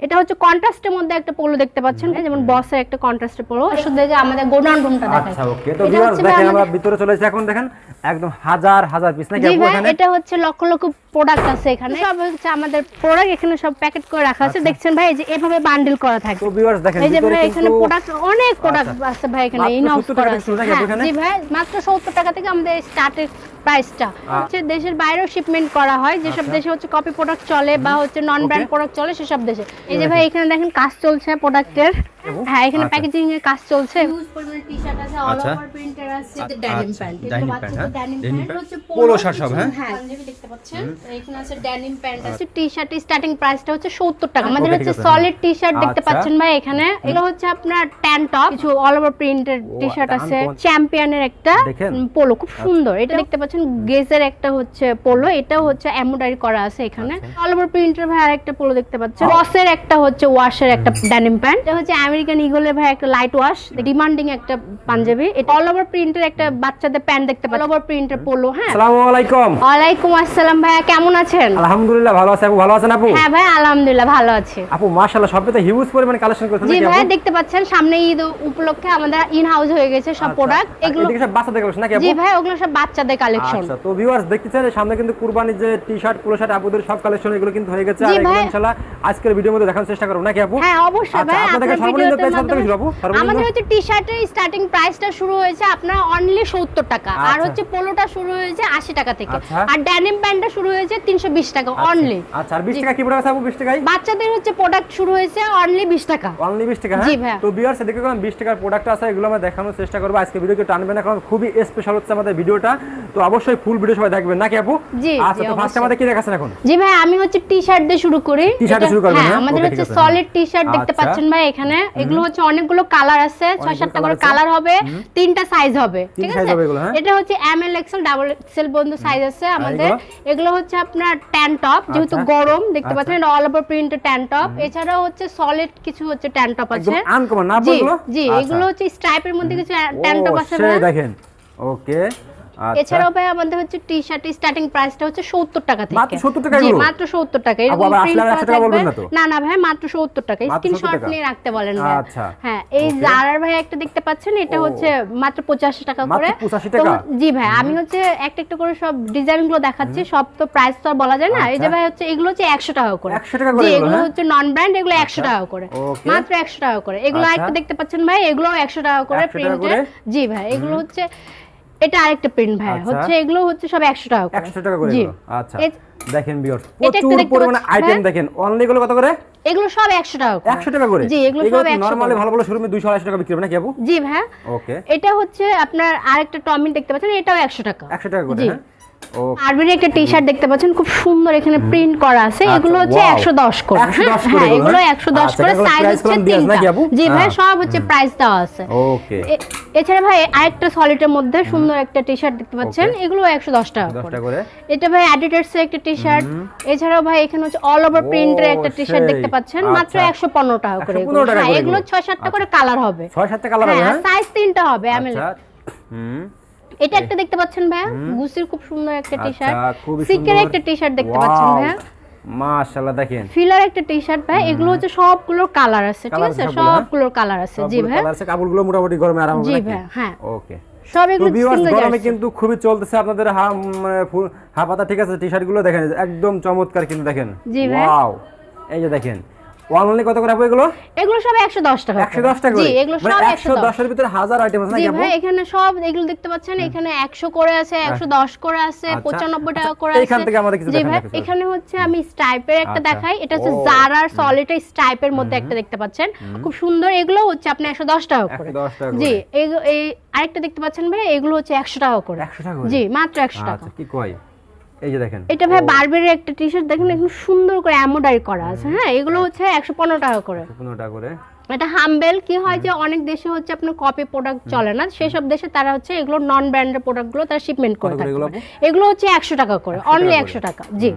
এটা হচ্ছে কন্ট্রাস্টের মধ্যে একটা পোলো দেখতে পাচ্ছেন যেমন বসের একটা কন্ট্রাস্টের পোলো। শুধু যে আমাদের গোডাউন রুমটা দেখায় আচ্ছা ওকে তো ভিউয়ার্স দেখেন আমরা ভিতরে চলে এসেছি এখন দেখেন একদম হাজার হাজার পিস নাকি এখানে? এটা হচ্ছে লক্ষ লক্ষ প্রোডাক্ট আছে এখানে। সব হচ্ছে আমাদের প্রোডাক্ট এখানে সব প্যাকেট করে রাখা আছে। দেখছেন ভাই এই যে এভাবে বান্ডেল করা থাকে। তো ভিউয়ার্স দেখেন এই যে ভাই এখানে প্রোডাক্ট অনেক প্রোডাক্ট আছে ভাই এখানে 70 করা টাকা থেকে আছে। হ্যাঁ, জি ভাই মাত্র 70 টাকা থেকে আমাদের স্টার্টের প্রাইসটা হচ্ছে দেশের বাইরেও শিপমেন্ট করা হয় যেসব আচ্ছা। দেশে হচ্ছে কপি প্রোডাক্ট চলে বা হচ্ছে নন ব্র্যান্ড প্রোডাক্ট চলে সেসব দেশে। এই যে ভাই এখানে দেখেন কাজ চলছে প্রোডাক্টের হ্যাঁ এখানে আচ্ছা। প্যাকেজিং এর কাজ চলছে। টি-শার্ট আছে অল আচ্ছা। ওভার প্রিন্টার আছে আচ্ছা, ড্যানিম প্যান্ট denim pant, হ্যাঁ? ড্যানিম প্যান্ট হচ্ছে Polo shirt সব, হ্যাঁ? হ্যাঁ দেখতে পাচ্ছেন। এখানে আছে ড্যানিম প্যান্ট আছে টি-শার্ট স্টার্টিং প্রাইসটা হচ্ছে 70 টাকা। আমাদের হচ্ছে সলিড টি-শার্ট দেখতে আচ্ছা। পাচ্ছেন ভাই এখানে। এগুলো হচ্ছে আপনার ট্যান টপ কিছু অল ওভার প্রিন্টের টি-শার্ট আছে। চ্যাম্পিয়নের একটা আচ্ছা। পোলো খুব সুন্দর। এটা দেখতে পাচ্ছেন গেজের একটা হচ্ছে পোলো এটাও হচ্ছে এমব্রয়ডারি করা আছে এখানে। আচ্ছা। অল ওভার প্রিন্টের ভাই আরেকটা পোলো দেখতে পাচ্ছেন। বসের একটা হচ্ছে ওয়াশের একটা ড্যানিম প্যান্ট এটা হচ্ছে আমেরিকান ইগলের ভাই একটা লাইট ওয়াশ ডিমান্ডিং একটা পাঞ্জাবি এটা অল ওভার প্রিন্টের একটা বাচ্চাদের প্যান্ট দেখতে পাচ্ছেন অল ওভার প্রিন্টের পোলো হ্যাঁ। আসসালামু আলাইকুম। ওয়ালাইকুম আসসালাম ভাইয়া কেমন আছেন? আলহামদুলিল্লাহ ভালো আছে। আপু ভালো আছেন আপু? হ্যাঁ ভাই আলহামদুলিল্লাহ ভালো আছি। আপু মাশাআল্লাহ সবই তো হিউজ পরিমাণে কালেকশন করেছেন জি ভাই দেখতে পাচ্ছেন সামনে ঈদ উপলক্ষে আমাদের ইন হাউস হয়ে গেছে সব প্রোডাক্ট আচ্ছা। এগুলো সব বাচ্চাদের কালেকশন নাকি আপু? জি ভাই ওগুলো সব বাচ্চাদের কালেকশন আচ্ছা তো ভিউয়ার্স দেখতেছেন সামনে কিন্তু কুরবানির যে টি-শার্ট পোলো শার্ট আপুদের সব কালেকশন এগুলো কিন্তু হয়ে গেছে। আর ইনশাআল্লাহ আজকের ভিডিওর মধ্যে দেখানোর চেষ্টা করব। নাকি আপু? হ্যাঁ অবশ্যই আচ্ছা, ভাই আপনাদের আপনার সর্বনিম্ন ভিডিওতে কত থেকে শুরু আমাদের হচ্ছে টি-শার্টের স্টার্টিং প্রাইসটা শুরু হয়েছে আপনার অনলি 70 টাকা। আর আচ্ছা। হচ্ছে পোলোটা শুরু হয়েছে 80 টাকা থেকে। আচ্ছা। আর ড্যানিম প্যান্টটা শুরু হয়েছে 320 টাকা অনলি আচ্ছা আর 20 টাকা কি পড়ে আছে 20 টাকায়? বাচ্চাদের হচ্ছে প্রোডাক্ট শুরু হয়েছে অনলি 20 টাকা। অনলি 20 টাকা হ্যাঁ? তো ভিউয়ার্স এদিকে কোন 20 টাকার প্রোডাক্ট আছে এগুলো আমরা দেখানোর চেষ্টা করব। আজকে ভিডিও টানবে না কারণ খুবই স্পেশাল হচ্ছে আমাদের ভিডিওটা তো অবশ্যই ফুল ভিডিও সবাই দেখবেন নাকি আপু? আচ্ছা তো ফার্স্ট আমাদের কি এখন? জি ভাই আমি হচ্ছে টি-শার্ট দিয়ে শুরু করি। T-shirt শুরু করবেন, হ্যাঁ হ্যাঁ? আমাদের হচ্ছে সলিড টি-শার্ট দেখতে। পাচ্ছেন ভাই এখানে। এগুলো হচ্ছে অনেকগুলো কালার আছে ছয় সাতটা করে কালার হবে তিনটা সাইজ হবে ঠিক আছে? হ্যাঁ? এটা হচ্ছে M L XL double XL বন্ধু সাইজ আছে আমাদের। এগুলো? হচ্ছে আপনার ট্যান টপ যেহেতু আচ্ছা। গরম দেখতে আচ্ছা। পাচ্ছেন অল ওভার প্রিন্টের ট্যান টপ এছাড়াও হচ্ছে সলিড কিছু হচ্ছে ট্যান টপ আছে। আনকমন না জি এগুলো আচ্ছা। এগুলো হচ্ছে স্ট্রাইপের মধ্যে কিছু ট্যান টপ আছে দেখেন। ওকে। আচ্ছা এছাড়াও ভাই আমাদের হচ্ছে টি শার্ট স্টার্টিং প্রাইসটা হচ্ছে 70 টাকা থেকে। মাত্র 70 টাকা জি মাত্র 70 টাকা। এরকম প্রিন্ট আসলে করা 100 টাকা বলবেন না তো? না না ভাই মাত্র 70 টাকা। মাত্র 70 স্ক্রিনশট? নিয়ে রাখতে বলেন ভাই। আচ্ছা। হ্যাঁ এই জারার ভাই একটা দেখতে পাচ্ছেন এটা হচ্ছে মাত্র 85 টাকা মাত্র করে। 85 টাকা? জি ভাই আমি হচ্ছে একটা একটা করে সব ডিজাইনগুলো দেখাচ্ছি সব তো প্রাইস তো আর বলা যায় না। এই যে আচ্ছা। ভাই হচ্ছে এগুলো হচ্ছে 100 টাকা করে। 100 টাকা করে জি এগুলো, হ্যাঁ? হচ্ছে নন ব্র্যান্ড এগুলো 100 আচ্ছা। টাকা করে। মাত্র 100 টাকা করে। এগুলো আচ্ছা। একটা দেখতে পাচ্ছেন ভাই এগুলো 100 টাকা করে 100 প্রিন্টের জি ভাই এগুলো হচ্ছে এটা আরেকটা প্রিন্ট ভাই আচ্ছা। হচ্ছে এগুলো হচ্ছে সব 100 টাকা করে। 100 টাকা করে আচ্ছা। দেখেন ভিউয়ার্স প্রচুর পরিমাণে আইটেম? দেখেন। অনলি এগুলো কত করে? এগুলো সব 100 টাকা করে। 100 টাকা করে? জি এগুলো সব 100 নরমালি ভালো ভালো শোরুমে 280 টাকা বিক্রি হবে নাকি আপু? জি ভাই ওকে এটা হচ্ছে আপনার আরেকটা টমিন দেখতে পাচ্ছেন এটাও 100 টাকা। 100 টাকা করে হ্যাঁ? আরবির একটা টি শার্ট দেখতে পাচ্ছেন খুব সুন্দর এখানে প্রিন্ট করা আছে। আচ্ছা, এগুলো হচ্ছে wow। 110 করে। হ্যাঁ এগুলো, এগুলো হ্যাঁ? 110 আচ্ছা, করে। সাইজ হচ্ছে তিনটা। জি ভাই হ্যাঁ। সব হচ্ছে প্রাইস দেওয়া আছে। ওকে এছাড়া ভাই আরেকটা সলিডের মধ্যে সুন্দর একটা টি শার্ট দেখতে পাচ্ছেন। এগুলো 110 টাকা করে। টাকা করে। এটা ভাই অ্যাডিডাস এর একটা টি শার্ট এছাড়াও ভাই এখানে হচ্ছে অল ওভার প্রিন্টের একটা টি শার্ট দেখতে পাচ্ছেন। মাত্র আচ্ছা। 115 টাকা করে এগুলো। টাকা হ্যাঁ, করে এগুলো। এগুলো। 6 7টা করে কালার হবে। 6 7টা কালার হবে হ্যাঁ হ্যাঁ? সাইজ তিনটা হবে আচ্ছা। হুম। এটা একটা দেখতে পাচ্ছেন ভাইয়া? গুসির খুব সুন্দর একটা টি শার্ট আচ্ছা সিকের একটা টি শার্ট দেখতে পাচ্ছেন! ভাইয়া। মাশাআল্লাহ দেখেন। ফিলার একটা টি শার্ট ভাই এগুলো হচ্ছে সবগুলোর কালার আছে ঠিক আছে? হ্যাঁ? সবগুলোর কালার আছে। জি ভাই কালার আছে। কাপড়গুলো মোটামুটি গরমে আরাম হবে জি ভাই হ্যাঁ। ওকে সব এগুলো ভিউয়ার্স গরমে কিন্তু খুবই চলতেছে। আপনাদের হা মানে হাফাতা ঠিক আছে টি-শার্টগুলো দেখেন একদম চমৎকার কিন্তু দেখেন। জি ভাই। ওয়াও এই যে দেখেন অনলি কত করে আপু এগুলো? এগুলো সব 110 টাকা 110 টাকা জি এগুলো মানে সব 110 110 এর ভিতরে হাজার আইটেম আছে নাকি আপু ভাই এখানে সব এগুলো দেখতে পাচ্ছেন এখানে 100 করে আছে 110 করে আছে আচ্ছা। 95 টাকা করে আচ্ছা, আছে। এইখান থেকে আমাদের কিছু জি ভাই এখানে হচ্ছে আমি স্ট্রাইপের একটা আচ্ছা। দেখাই এটা হচ্ছে। জারার সলিড স্ট্রাইপের মধ্যে একটা দেখতে পাচ্ছেন। খুব সুন্দর এগুলো হচ্ছে আপনি 110 টাকা করে। জি এই- আরেকটা দেখতে পাচ্ছেন ভাই এগুলো হচ্ছে 100 টাকা করে। 100 টাকা জি মাত্র 100 টাকা। আচ্ছা কি কয়? এই যে দেখেন। এটা ভাই বারবের একটা টি শার্ট দেখেন একদম সুন্দর করে এমব্রয়ডারি করা আছে হ্যাঁ? এগুলো হচ্ছে 115 টাকা করে। 15 টাকা করে। এটা হাম্বেল কি হয় যে অনেক দেশে হচ্ছে আপনার কপি প্রোডাক্ট চলে না সেসব দেশে তারা হচ্ছে এগুলো নন ব্র্যান্ডের প্রোডাক্টগুলো তারা শিপমেন্ট করে থাকে। এগুলো হচ্ছে 100 টাকা করে অনলি 100 টাকা জি।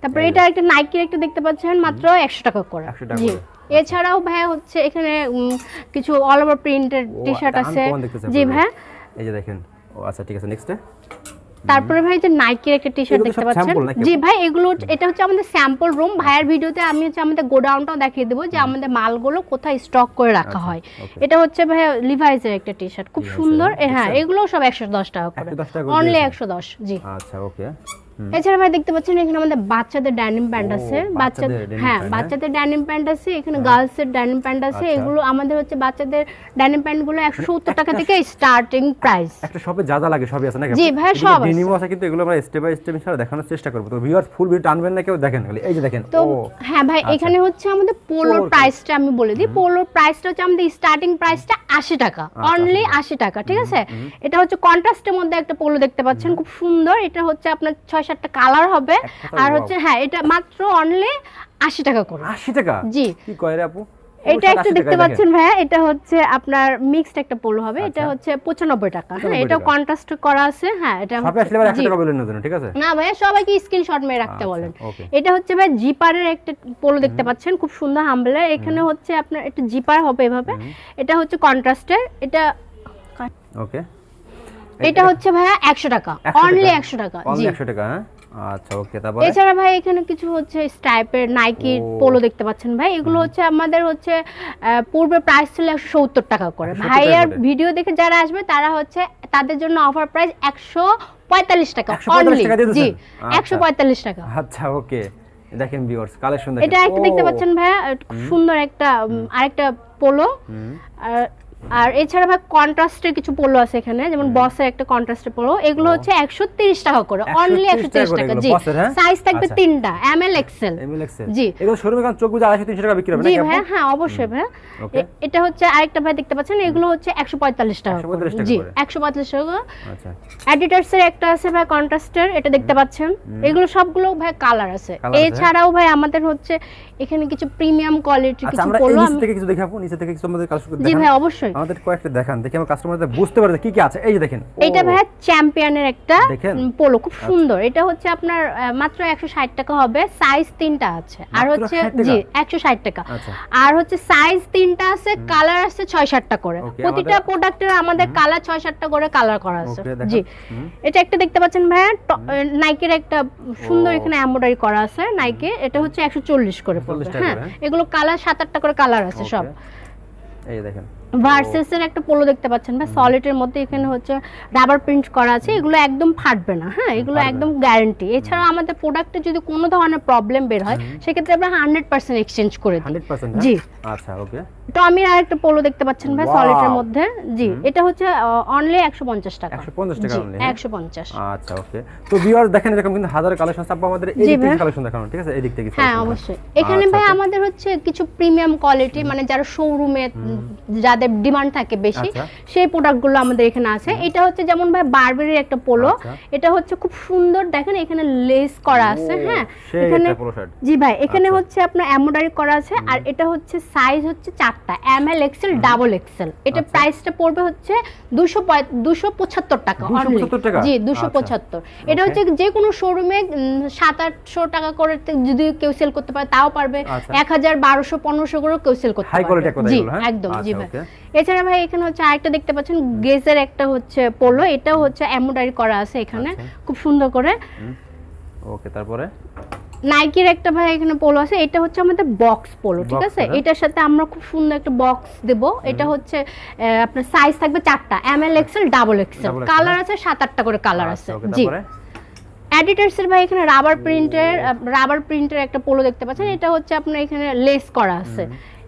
তারপরে এটা একটা নাইকির একটা দেখতে পাচ্ছেন মাত্র 100 টাকা করে জি। এছাড়াও ভাই হচ্ছে এখানে কিছু অল ওভার প্রিন্টের ও, টি শার্ট আছে। জি। ভাই। এই যে দেখেন। ও আচ্ছা ঠিক আছে নেক্সট তারপরে ভাই যে নাইকির একটা টি শার্ট দেখতে পাচ্ছেন? জি ভাই এগুলো এটা হচ্ছে আমাদের স্যাম্পল রুম ভাইয়ের ভিডিওতে আমি হচ্ছে আমাদের গোডাউনটাও দেখিয়ে দেবো যে আমাদের মালগুলো কোথায় স্টক করে রাখা হয়। এটা হচ্ছে ভাই লিভাইসের একটা টি শার্ট খুব সুন্দর। হ্যাঁ? এগুলো সব একশো দশ টাকা করে। 110 টাকা করে অনলি। একশো দশ জি। আচ্ছা ওকে এছাড়া ভাই দেখতে পাচ্ছেন এখানে আমাদের বাচ্চাদের ড্যানিম প্যান্ট আছে। বাচ্চাদের হ্যাঁ হ্যাঁ? বাচ্চাদের ড্যানিম প্যান্ট আছে এখানে গার্লস এর ড্যানিম প্যান্ট আছে। আচ্ছা। এগুলো আমাদের হচ্ছে বাচ্চাদের ড্যানিম প্যান্টগুলো একশো সত্তর টাকা থেকে স্টার্টিং প্রাইস একটা শপে যা যা লাগে সবই আছে নাকি? জি, ভাই, সব আছে। কিন্তু এগুলো আমরা স্টেপ বাই স্টেপ দেখানোর চেষ্টা করব। তো ভিউয়ার্স ফুল ভিডিও টানবেন না কেউ? দেখেন খালি। এই যে দেখেন তো হ্যাঁ ভাই আচ্ছা। এখানে হচ্ছে আমাদের পোলোর প্রাইসটা আমি বলে দিই। পোলোর প্রাইসটা হচ্ছে আমাদের স্টার্টিং প্রাইসটা আশি টাকা। আচ্ছা, অনলি আশি টাকা ঠিক আছে? এটা হচ্ছে কন্ট্রাস্টের মধ্যে একটা পোলো দেখতে পাচ্ছেন খুব সুন্দর। এটা হচ্ছে আপনার ছয় সাতটা কালার হবে। আর হচ্ছে হ্যাঁ এটা মাত্র অনলি আশি টাকা করে। 80 টাকা? জি। কি কয় আপু? এটা একটু দেখতে পাচ্ছেন ভাইয়া এটা হচ্ছে আপনার মিক্সড একটা পোলো হবে। এটা আচ্ছা। হচ্ছে পঁচানব্বই টাকা। হ্যাঁ 95 এটা কন্ট্রাস্ট করা আছে। হ্যাঁ এটা সবে আসলে 100 টাকা বলেন না ঠিক আছে? না ভাইয়া সবাইকে স্ক্রিনশট মেরে রাখতে আচ্ছা, বলেন। এটা হচ্ছে ভাই জিপারের একটা পোলো দেখতে পাচ্ছেন খুব সুন্দর হাম্বলে এখানে হচ্ছে আপনার একটা জিপার হবে এভাবে। এটা হচ্ছে কন্ট্রাস্টের এটা ওকে এটা হচ্ছে ভাইয়া একশো টাকা। অনলি একশো টাকা জি। অনলি 100 টাকা হ্যাঁ? আচ্ছা ওকে তারপরে? এছাড়া ভাই এখানে কিছু হচ্ছে স্টাইপের নাইকির পোলো দেখতে পাচ্ছেন ভাই। এগুলো হচ্ছে আমাদের হচ্ছে পূর্বে প্রাইস ছিল একশো সত্তর টাকা করে। ভাই আর ভিডিও দেখে যারা আসবে তারা হচ্ছে তাদের জন্য অফার প্রাইস একশো পঁয়তাল্লিশ টাকা অনলি জি দিচ্ছেন? একশো আচ্ছা। পঁয়তাল্লিশ টাকা। আচ্ছা ওকে। দেখেন ভিউয়ার্স কালেকশন দেখেন। এটা একটা দেখতে পাচ্ছেন ভাইয়া সুন্দর একটা আরেকটা পোলো আর আর এছাড়া ভাই কন্ট্রাস্টের কিছু পোলো আছে এখানে যেমন বসের একটা কন্ট্রাস্টের পোলো। এগুলো হচ্ছে একশো তিরিশ টাকা করে অনলি একশো তিরিশ করে টাকা জি। Boss-এর, হ্যাঁ? সাইজ থাকবে আচ্ছা। তিনটা M L XL ML XL জি। এগুলো শোরুমে কারণ চোখ বুঝে 250 300 টাকা বিক্রি হবে জি ভাই হ্যাঁ অবশ্যই ভাই। এটা হচ্ছে আরেকটা ভাই দেখতে পাচ্ছেন এগুলো হচ্ছে একশো পঁয়তাল্লিশ টাকা 145 টাকা জি করে। একশো পঁয়তাল্লিশ টাকা আচ্ছা। এর একটা আছে ভাই কন্ট্রাস্টের এটা দেখতে পাচ্ছেন। এগুলো সবগুলো ভাই কালার আছে। এছাড়াও ভাই আমাদের হচ্ছে এখানে কিছু প্রিমিয়াম কোয়ালিটির আচ্ছা কিছু আমরা এই পোলো নিচ থেকে কিছু দেখে আপু নিচে থেকে কিছু আমাদের কালেকশন জি ভাই অবশ্যই। আমাদের কয়েকটা দেখান দেখি আমার কাস্টমারদের বুঝতে পারে যে কি কি আছে। এই যে দেখেন এটা ভাইয়া চ্যাম্পিয়নের একটা পোলো খুব সুন্দর। এটা হচ্ছে আপনার মাত্র একশো ষাট টাকা হবে সাইজ তিনটা আছে। আর হচ্ছে জি একশো ষাট টাকা। আচ্ছা। আর হচ্ছে সাইজ তিনটা আছে কালার আছে ছয় সাতটা করে প্রতিটা প্রোডাক্টের আমাদের কালার ছয় সাতটা করে কালার করা আছে। জি। এটা একটা দেখতে পাচ্ছেন ভাইয়া নাইকের একটা সুন্দর এখানে এমব্রয়ডারি করা আছে নাইকে এটা হচ্ছে একশো চল্লিশ করে পড়বে। হ্যাঁ এগুলো কালার সাত আটটা করে কালার আছে সব। এই দেখেন। ভার্সেসের একটা পোলো দেখতে পাচ্ছেন ভাই সলিডের মধ্যে এখানে হচ্ছে রাবার প্রিন্ট করা আছে এগুলো একদম ফাটবে না হ্যাঁ? এগুলো একদম গ্যারান্টি এছাড়া আমাদের প্রোডাক্টে যদি কোনো ধরনের প্রবলেম বের হয় সেক্ষেত্রে আমরা হান্ড্রেড পার্সেন্ট এক্সচেঞ্জ করে দিই। 100% জি। আচ্ছা ওকে টমির আর একটা পোলো দেখতে পাচ্ছেন ভাই! সলিডের মধ্যে জি এটা হচ্ছে অনলি একশো পঞ্চাশ টাকা। 150 টাকা জি, only, হ্যাঁ? একশো পঞ্চাশ। আচ্ছা ওকে তো ভিউয়ার্স দেখেন এরকম কিন্তু হাজার কালেকশন আছে আপু আমাদের এই দিক থেকে। কালেকশন দেখানো ঠিক আছে? এই দিক থেকে হ্যাঁ অবশ্যই। এখানে আচ্ছা, ভাই আমাদের হচ্ছে কিছু প্রিমিয়াম কোয়ালিটি মানে যারা শোরুমে যাদের ডিমান্ড থাকে বেশি আচ্ছা। সেই প্রোডাক্টগুলো আমাদের এখানে আছে এটা হচ্ছে যেমন ভাই বারবেরির একটা পোলো আচ্ছা। এটা হচ্ছে খুব সুন্দর দেখেন এখানে লেস করা আছে হ্যাঁ এখানে। জি ভাই এখানে আচ্ছা। হচ্ছে আপনার এমব্রয়ডারি করা আছে আর এটা হচ্ছে সাইজ হচ্ছে চারটা M L XL double XL এটা। প্রাইসটা পড়বে হচ্ছে দুশো দুশো পঁচাত্তর টাকা only। 275 টাকা? জি দুশো। পঁচাত্তর এটা হচ্ছে যে কোনো শোরুমে সাত আটশো টাকা করে যদি কেউ সেল করতে পারে তাও পারবে। এক হাজার বারোশো পনেরোশো করে কেউ সেল করতে পারবে জি হ্যাঁ? একদম জি ভাই. এছাড়া ভাই এখানে হচ্ছে আরেকটা দেখতে পাচ্ছেন গেজের একটা হচ্ছে পোলো এটাও হচ্ছে এমব্রয়ডারি করা আছে এখানে আচ্ছা। খুব সুন্দর করে। ওকে তারপরে? নাইকির একটা ভাই এখানে পোলো আছে এটা হচ্ছে আমাদের বক্স পোলো ঠিক আছে। এটার সাথে আমরা খুব সুন্দর একটা বক্স দেব এটা হচ্ছে আপনার সাইজ থাকবে চারটা M L XL double XL colour হ্যাঁ। আছে সাত আটটা করে কালার আছে আচ্ছা, জি। তারপরে অ্যাডিটার্স এর ভাই এখানে রাবার প্রিন্টের রাবার প্রিন্টের একটা পোলো দেখতে পাচ্ছেন। এটা হচ্ছে আপনার এখানে লেস করা আছে।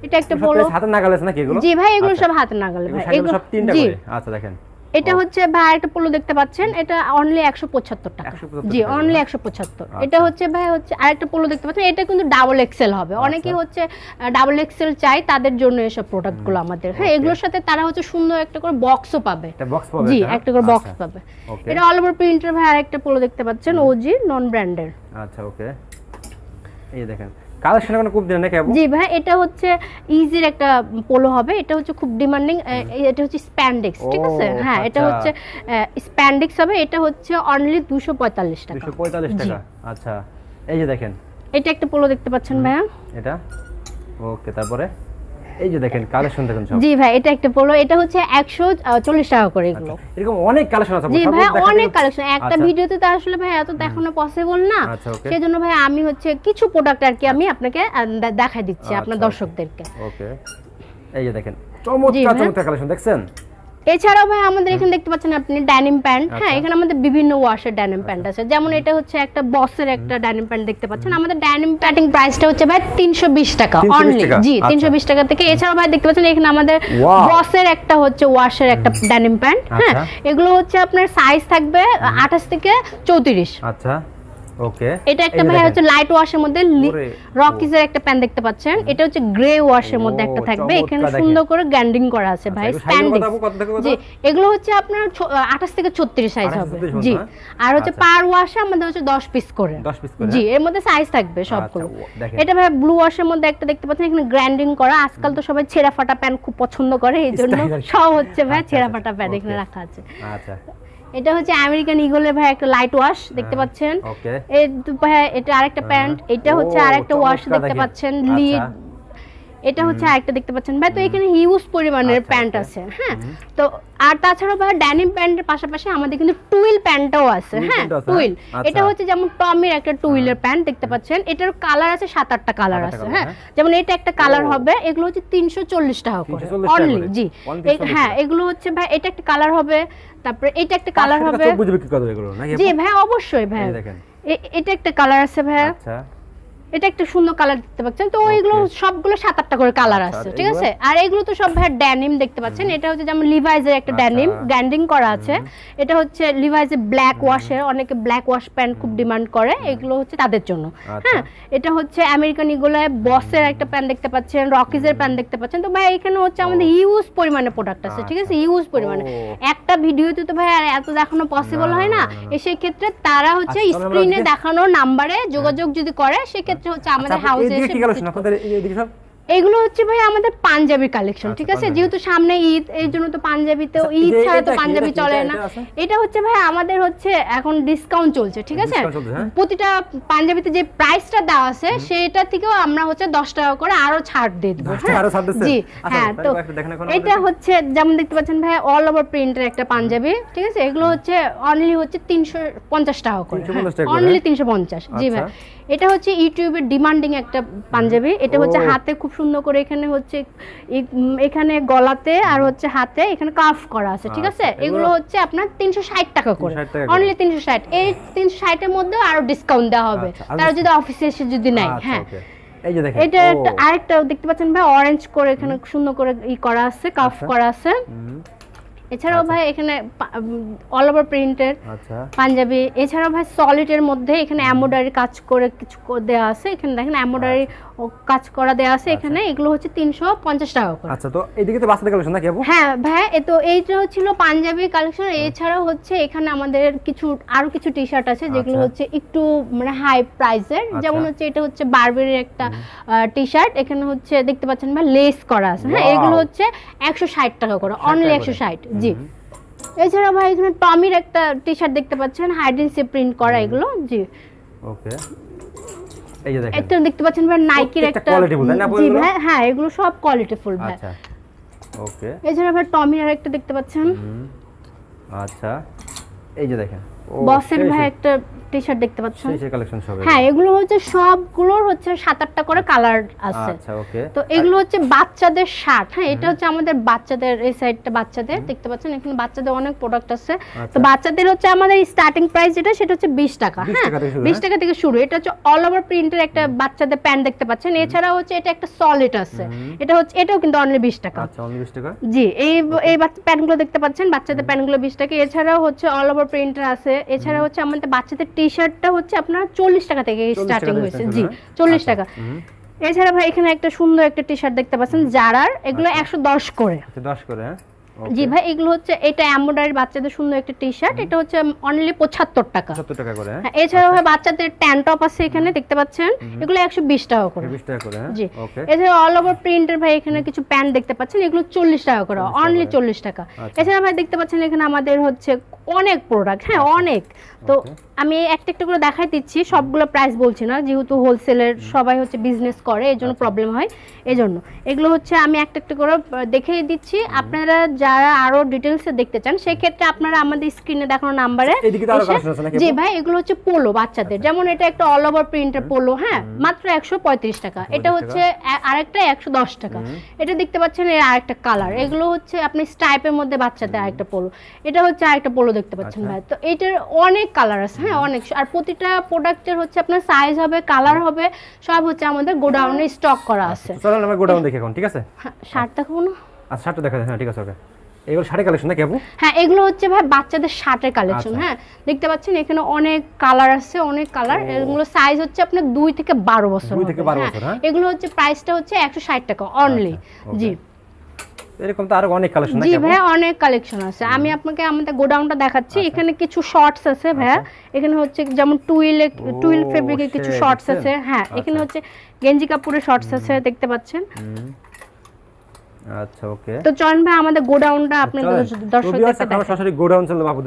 এটা একটা পোলো হাতে নাগালেছ আছে নাকি এগুলো? জি ভাই এগুলো আচ্ছা। সব হাতে নাগালে ভাই। এগুলো সব তিনটা করে? আচ্ছা দেখেন। এটা হচ্ছে ভাই একটা পোলো দেখতে পাচ্ছেন এটা অনলি একশো পঁচাত্তর টাকা। জি অনলি। একশো পঁচাত্তর। আচ্ছা। এটা হচ্ছে ভাই হচ্ছে আরেকটা পোলো দেখতে পাচ্ছেন এটা কিন্তু ডাবল এক্সেল হবে। অনেকেই হচ্ছে ডাবল এক্সেল চাই তাদের জন্য এসব প্রোডাক্টগুলো আমাদের। হ্যাঁ এগুলোর সাথে তারা হচ্ছে সুন্দর একটা করে বক্সও পাবে। জি? একটা করে বক্স আচ্ছা, পাবে। এটা অল ওভার প্রিন্টের ভাই আরেকটা পোলো দেখতে পাচ্ছেন ওজি নন ব্র্যান্ডের আচ্ছা ওকে এই দেখেন কালেকশন এখন খুব দিন নাকি জি ভাই এটা হচ্ছে ইজির একটা পোলো হবে। এটা হচ্ছে খুব ডিমান্ডিং এটা হচ্ছে স্প্যান্ডেক্স ঠিক আছে? হ্যাঁ এটা আচ্ছা। হচ্ছে স্প্যান্ডেক্স হবে। এটা হচ্ছে অনলি দুশো পঁয়তাল্লিশ টাকা। 245 টাকা আচ্ছা। এই যে দেখেন। এটা একটা পোলো দেখতে পাচ্ছেন ভাইয়া। এটা? ওকে তারপরে? এই যে দেখেন কালেকশন দেখেন সব। জি ভাই এটা একটা পোলো এটা হচ্ছে একশো চল্লিশ টাকা করে এগুলো। এরকম অনেক কালেকশন আছে জি ভাই অনেক কালেকশন। একটা আচ্ছা। ভিডিওতে তো আসলে ভাই এত দেখানো পসিবল না। আচ্ছা. সেজন্য ভাই আমি হচ্ছে কিছু প্রোডাক্ট আর কি আমি আপনাকে দেখাই দিচ্ছি আচ্ছা, আপনার দর্শকদেরকে। ওকে। এই যে দেখেন চমৎকার চমৎকার কালেকশন দেখছেন? এছাড়াও ভাই আমাদের এখানে দেখতে পাচ্ছেন আপনি ড্যানিম প্যান্ট হ্যাঁ আচ্ছা। এখানে আমাদের বিভিন্ন ওয়াশের ড্যানিম প্যান্ট আছে। যেমন এটা হচ্ছে একটা বসের একটা ড্যানিম প্যান্ট দেখতে পাচ্ছেন। আমাদের ড্যানিম প্যান্টিং প্রাইসটা হচ্ছে ভাই তিনশো বিশ টাকা অনলি জি আচ্ছা। তিনশো বিশ টাকা থেকে। এছাড়াও ভাই দেখতে পাচ্ছেন এখানে আমাদের! বসের একটা হচ্ছে ওয়াশের একটা ড্যানিম প্যান্ট হ্যাঁ। আচ্ছা। এগুলো হচ্ছে আপনার সাইজ থাকবে আঠাশ থেকে চৌত্রিশ। আচ্ছা। ওকে এটা একটা ভাই হচ্ছে লাইট ওয়াশের মধ্যে রকিজের একটা প্যান দেখতে পাচ্ছেন। এটা হচ্ছে গ্রে ওয়াশের মধ্যে একটা থাকবে। এখানে সুন্দর করে গ্যান্ডিং করা আছে ভাই। কত থেকে কত? জি এগুলো হচ্ছে আপনার আঠাশ থেকে ছত্রিশ সাইজ হবে। জি। আর হচ্ছে আচ্ছা। পার ওয়াশে আমাদের হচ্ছে দশ পিস করে। 10 piece করে, জি হ্যাঁ? এর মধ্যে সাইজ থাকবে সবগুলো। ও, এটা ভাই ব্লু ওয়াশের মধ্যে একটা দেখতে পাচ্ছেন এখানে গ্র্যান্ডিং করা। আজকাল তো সবাই ছেঁড়া ফাটা প্যান খুব পছন্দ করে এই জন্য। সব হচ্ছে ভাই আচ্ছা, ছেঁড়া আচ্ছা, ফাটা প্যান এখানে রাখা আছে। আচ্ছা। এটা হচ্ছে আমেরিকান ইগলের ভাই একটা লাইট ওয়াশ দেখতে হ্যাঁ, পাচ্ছেন? ওকে এই দু- এটা আরেকটা প্যান্ট এটা হচ্ছে আরেকটা ওয়াশ দেখতে পাচ্ছেন। লিড এটা হচ্ছে আরেকটা দেখতে পাচ্ছেন। ভাই তো এখানে হিউজ পরিমাণের আচ্ছা, প্যান্ট আছে হ্যাঁ? তো আর তাছাড়াও ভাই ড্যানিম প্যান্টের পাশাপাশি আমাদের কিন্তু টুইল প্যান্টও আছে হ্যাঁ? টুইল আচ্ছা। এটা হচ্ছে যেমন টমির একটা টুইলের প্যান্ট দেখতে পাচ্ছেন। এটার কালার আছে সাত আটটা কালার আছে হ্যাঁ? হ্যাঁ। যেমন এটা একটা কালার হবে এগুলো হচ্ছে তিনশো চল্লিশ টাকা করে। অনলি জি। Only এই- 340 হ্যাঁ এগুলো হচ্ছে ভাই এটা একটা কালার হবে তারপরে এটা একটা কালার হবে জি? ভাই অবশ্যই ভাই। এটা একটা কালার আছে ভাই। আচ্ছা। এটা একটা সুন্দর কালার দেখতে পাচ্ছেন। তো ওইগুলো সবগুলো সাত আটটা করে কালার আচ্ছা, আছে ঠিক আছে? আর এগুলো তো সব ভাই ড্যানিম দেখতে পাচ্ছেন। এটা হচ্ছে যেমন লিভাইজের একটা ড্যানিম আচ্ছা। গ্যান্ডিং করা আছে। এটা হচ্ছে লিভাইজের ব্ল্যাক ওয়াশের অনেকে ব্ল্যাক ওয়াশ প্যান্ট খুব ডিমান্ড করে। এগুলো হচ্ছে তাদের জন্য। আচ্ছা। হ্যাঁ? এটা হচ্ছে আমেরিকান ইগুলায় বসের একটা প্যান্ট দেখতে পাচ্ছেন রকিজের প্যান্ট দেখতে পাচ্ছেন। তো ভাই এখানে হচ্ছে আমাদের ইউজ পরিমাণে প্রোডাক্ট আছে ঠিক আছে? ইউজ পরিমাণে। একটা ভিডিওতে তো ভাই আর এত দেখানো পসিবল হয় না। সেই ক্ষেত্রে তারা হচ্ছে স্ক্রিনে দেখানো নাম্বারে যোগাযোগ যদি করে সেক্ষেত্রে হচ্ছে আমাদের আচ্ছা, হাউসে এসে কি গেল শোনা আপনাদের এইদিকে সব? এগুলো হচ্ছে ভাই আমাদের পাঞ্জাবি কালেকশন আচ্ছা, ঠিক আছে? যেহেতু সামনে ঈদ এই জন্য তো পাঞ্জাবিতেও আচ্ছা, ঈদ ছাড়া তো পাঞ্জাবি চলে না। এটা হচ্ছে ভাই আমাদের হচ্ছে এখন ডিসকাউন্ট চলছে ঠিক আছে? হ্যাঁ? প্রতিটা পাঞ্জাবিতে যে প্রাইসটা দেওয়া আছে সেটা থেকেও আমরা হচ্ছে দশ টাকা করে আরও ছাড় দিয়ে দেবো 10 আরও ছাড় দিচ্ছেন? জি আচ্ছা, হ্যাঁ তো এটা হচ্ছে যেমন দেখতে পাচ্ছেন ভাই অল ওভার প্রিন্টের একটা পাঞ্জাবি ঠিক আছে? এগুলো হচ্ছে অনলি হচ্ছে তিনশো পঞ্চাশ টাকা করে 350 টাকা করে, অনলি হ্যাঁ? তিনশো পঞ্চাশ জি ভাই। এটা হচ্ছে ইউটিউবের ডিমান্ডিং একটা পাঞ্জাবি এটা হচ্ছে হাতে খুব সুন্দর করে এখানে হচ্ছে এখানে গলাতে আর হচ্ছে হাতে এখানে কাফ করা আছে ঠিক আছে? আচ্ছা, এগুলো হচ্ছে আপনার তিনশো ষাট টাকা করে। 360 অনলি তিনশো ষাট। এই তিনশো ষাটের মধ্যে আরও ডিসকাউন্ট দেওয়া হবে। আচ্ছা, তারা যদি অফিসে এসে যদি নেয় আচ্ছা, হ্যাঁ। এই যে দেখেন এটা একটা আরেকটা দেখতে পাচ্ছেন ভাই অরেঞ্জ করে এখানে সুন্দর করে ই করা আছে কাফ আচ্ছা। করা আছে। এছাড়াও ভাই এখানে অল ওভার প্রিন্টের আচ্ছা। পাঞ্জাবি এছাড়াও ভাই সলিডের মধ্যে এখানে এমব্রয়ডারি কাজ করে কিছু দেওয়া আছে। এখানে দেখেন এমব্রয়ডারি কাজ করা দেওয়া আছে এখানে। এগুলো হচ্ছে তিনশো পঞ্চাশ টাকা করে। আচ্ছা তো এইদিকে তো বাচ্চাদের কালেকশন নাকি আপু? হ্যাঁ ভাই এ তো এইটা ছিল পাঞ্জাবি কালেকশন এছাড়াও হচ্ছে এখানে আমাদের কিছু আরও কিছু টি শার্ট আছে যেগুলো আচ্ছা। হচ্ছে একটু মানে হাই প্রাইসের যেমন হচ্ছে এটা হচ্ছে বারবেরির একটা টি শার্ট এখানে হচ্ছে দেখতে পাচ্ছেন ভাই লেস করা আছে। হ্যাঁ এগুলো হচ্ছে একশো ষাট টাকা করে। 60 অনলি টাকা একশো করে। ষাট। জি। এছাড়া ভাই এখানে টমির একটা টি শার্ট দেখতে পাচ্ছেন হাইডেন্সি প্রিন্ট করা এগুলো জি। ওকে। এই যে দেখেন। একটা দেখতে পাচ্ছেন ভাই নাইকির একটা full, না জি ভাই হ্যাঁ এগুলো সব কোয়ালিটি ফুল ভাই। আচ্ছা ওকে। এছাড়া ভাই টমির আর একটা দেখতে পাচ্ছেন। আচ্ছা। এই যে দেখেন। বসের ভাই একটা টি শার্ট দেখতে পাচ্ছেন সেই কালেকশন সব হ্যাঁ এগুলো হচ্ছে সবগুলোর হচ্ছে সাত আটটা করে কালার আছে। আচ্ছা ওকে তো এগুলো হচ্ছে বাচ্চাদের শার্ট হ্যাঁ এটা হচ্ছে আমাদের বাচ্চাদের এই সাইডটা বাচ্চাদের দেখতে পাচ্ছেন? এখানে বাচ্চাদের অনেক প্রোডাক্ট আছে। তো আচ্ছা। বাচ্চাদের হচ্ছে আমাদের স্টার্টিং প্রাইস যেটা সেটা হচ্ছে বিশ টাকা। হ্যাঁ টাকা থেকে শুরু, বিশ হ্যাঁ? টাকা থেকে শুরু। এটা হচ্ছে অল ওভার প্রিন্টের একটা বাচ্চাদের প্যান্ট দেখতে পাচ্ছেন। এছাড়া হচ্ছে এটা একটা সলিড আছে। এটা হচ্ছে এটাও কিন্তু অনলি বিশ টাকা। আচ্ছা অনলি 20 টাকা? জি এই এই প্যান্টগুলো দেখতে পাচ্ছেন? বাচ্চাদের প্যান্টগুলো বিশ টাকা। এছাড়াও হচ্ছে অল ওভার প্রিন্টার আছে। এছাড়া হচ্ছে আমাদের বাচ্চাদের টি শার্টটা হচ্ছে আপনার চল্লিশ টাকা থেকে স্টার্টিং হয়েছে জি হ্যাঁ? চল্লিশ আচ্ছা, টাকা। এছাড়া ভাই এখানে একটা সুন্দর একটা টি শার্ট দেখতে পাচ্ছেন জারার এগুলো একশো দশ করে। দশ করে হ্যাঁ? জি ভাই এগুলো হচ্ছে এটা এমব্রয়ডারি বাচ্চাদের সুন্দর একটা টি শার্ট এটা হচ্ছে অনলি পঁচাত্তর টাকা। সত্তর টাকা করে হ্যাঁ? হ্যাঁ, এছাড়াও ভাই বাচ্চাদের ট্যান টপ আছে এখানে দেখতে পাচ্ছেন? এগুলো একশো বিশ টাকা করে। বিশ টাকা করে হ্যাঁ? জি। ওকে এছাড়া অল ওভার প্রিন্টের ভাই এখানে কিছু প্যান্ট দেখতে পাচ্ছেন এগুলো চল্লিশ টাকা করে অনলি চল্লিশ টাকা। আচ্ছা। এছাড়া ভাই দেখতে পাচ্ছেন এখানে আমাদের হচ্ছে অনেক প্রোডাক্ট হ্যাঁ অনেক। তো আমি একটা একটা করে দেখাই দিচ্ছি সবগুলো প্রাইস বলছি না যেহেতু হোলসেলের সবাই হচ্ছে বিজনেস করে এই আচ্ছা। জন্য প্রবলেম হয় এই জন্য এগুলো হচ্ছে আমি একটা একটা করে দেখিয়ে দিচ্ছি। আপনারা যারা আরও ডিটেলসে দেখতে চান সেই ক্ষেত্রে আপনারা আমাদের স্ক্রিনে দেখানো নাম্বারে জি ভাই এগুলো হচ্ছে পোলো বাচ্চাদের। যেমন এটা একটা অল ওভার প্রিন্টের পোলো হ্যাঁ মাত্র একশো পঁয়ত্রিশ টাকা। এটা হচ্ছে আরেকটা একশো দশ টাকা। এটা দেখতে পাচ্ছেন এর আরেকটা কালার এগুলো হচ্ছে আপনি স্টাইপের মধ্যে বাচ্চাদের আরেকটা পোলো এটা হচ্ছে আরেকটা পোলো দেখতে পাচ্ছেন আচ্ছা। ভাই। তো এটার অনেক কালার আছে হ্যাঁ অনেক। আর প্রতিটা প্রোডাক্টের হচ্ছে আপনার সাইজ হবে কালার হবে সব হচ্ছে আমাদের গোডাউনে স্টক করা আছে। চলো আমরা গোডাউন দেখি এখন ঠিক আছে? হ্যাঁ, শার্ট দেখাবো না? আচ্ছা শার্টটা দেখা যায় হ্যাঁ ঠিক আছে ওকে। এগুলো শাড়ি কালেকশন নাকি আপু? হ্যাঁ এগুলো হচ্ছে ভাই বাচ্চাদের শার্টের কালেকশন আচ্ছা। হ্যাঁ। দেখতে পাচ্ছেন এখানে অনেক কালার আছে অনেক কালার এগুলো সাইজ হচ্ছে আপনার দুই থেকে বারো বছর দুই থেকে বারো বছর, হ্যাঁ? এগুলো হচ্ছে প্রাইসটা হচ্ছে একশো ষাট টাকা অনলি আচ্ছা, জি। এরকম তো আরও অনেক কালেকশন জি নাকি ভাইয়া অনেক কালেকশন আছে। আমি আপনাকে আমাদের গোডাউনটা দেখাচ্ছি। এখানে কিছু শর্টস আছে ভাইয়া এখানে হচ্ছে যেমন টুইল টুইল ফেব্রিকের কিছু শর্টস আছে হ্যাঁ। এখানে আচ্ছা। হচ্ছে গেঞ্জি কাপড়ের শর্টস আছে দেখতে পাচ্ছেন। আচ্ছা ওকে। তো চয়ন ভাই আমাদের গোডাউনটা আপনাদের দর্শকদেরকে আমরা সরাসরি গোডাউন চলে বাবুদের